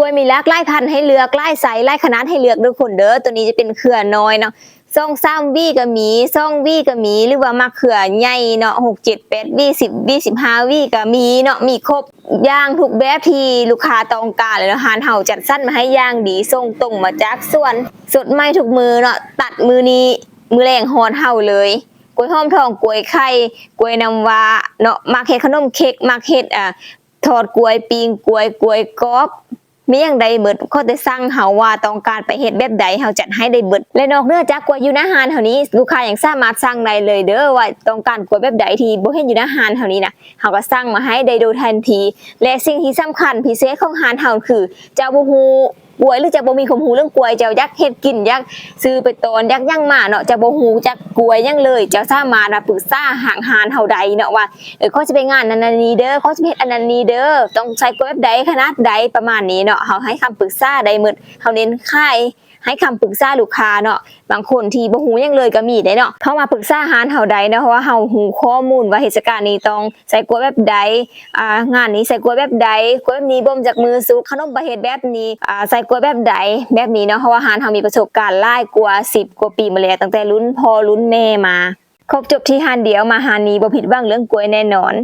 กล้วยมีหลกหลายพันธุ์ให้เลือกหลายไซส์หลายขนาดให้เลือกทุกคนเด้อตัวนี้จะเป็นเครือน้อยเนาะซ่องซ้ำวีก็มีซ่องวีก็มีหรือว่ามาเขือใหญ่เนาะหกเจ็ดแปดวีสิบวีสิบห้าวีก็มีเนาะมีครบย่างทุกแบบที่ลูกค้าต้องการเลยเนาะหานเห่าจัดสั้นมาให้ย่างดีส่งตรงมาจากส่วนสดใหม่ทุกมือเนาะตัดมือนี้มือแรงหอนเห่าเลยกล้วยหอมทองกล้วยไข่กล้วยน้ำว้าเนาะมาเฮ็ดขนมเค้กมาเฮ็ดอ่าทอดกล้วยปิงกล้วยกล้วยกรอบ มีอย่างใดเบิดเขาจะสั่งเฮาว่าต้องการไปเฮ็ดแบบใดเฮาจัดให้ได้เบิด และนอกเหนือจากกล้วยอยู่ในอาหารเท่านี้ลูกค้ายังสามารถสั่งได้เลยเด้อว่าต้องการกล้วยแบบใดที่บ่เห็นอยู่ในอาหารเท่านี้นะเฮาก็สั่งมาให้ได้โดยทันที และสิ่งที่สำคัญพิเศษของอาหารเฮาคือเจ้าบ่ฮู้ กล้วยหรือจะบ่มีความรู้เรื่องกล้วยเจ้ายักเฮ็ดกินยักซื้อไปตอนยักย่างมาเนาะจะบ่ฮู้จักกล้วยยังเลยเจ้าสามารถมาปรึกษาหางหานเฮาใดเนาะว่าเออเขาจะไปงานอันนอันนี้เด้อเขาจะไปเฮ็ดอันนั้นนี้เด้อต้องใช้กล้วยแบบใดขนาดใดประมาณนี้เนาะเฮาให้คำปรึกษาได้หมดเฮาเน้นขาย ให้คำปรึกษาลูกค้าเนาะบางคนที่บ่ฮู้หยังเลยก็มีได้เนาะเข้ามาปรึกษาหานเฮาใดเนาะเพราะว่าเฮาฮู้ข้อมูลว่าเทศกาลนี้ต้องใส่กล้วยแบบใดอ่างานนี้ใส่กล้วยแบบใดกล้วยแบบนี้บ่มจากมือสุกขนมประเฮ็ดแบบนี้อ่าใส่กล้วยแบบใดแบบนี้เนาะเพราะว่าหานเฮามีประสบการณ์หลายกว่า 10 กว่าปีมาแล้วตั้งแต่รุ่นพ่อรุ่นแม่มา ครบจบที่หานเดียวมาหานนี้บ่ผิดหวังเรื่องกล้วยแน่นอน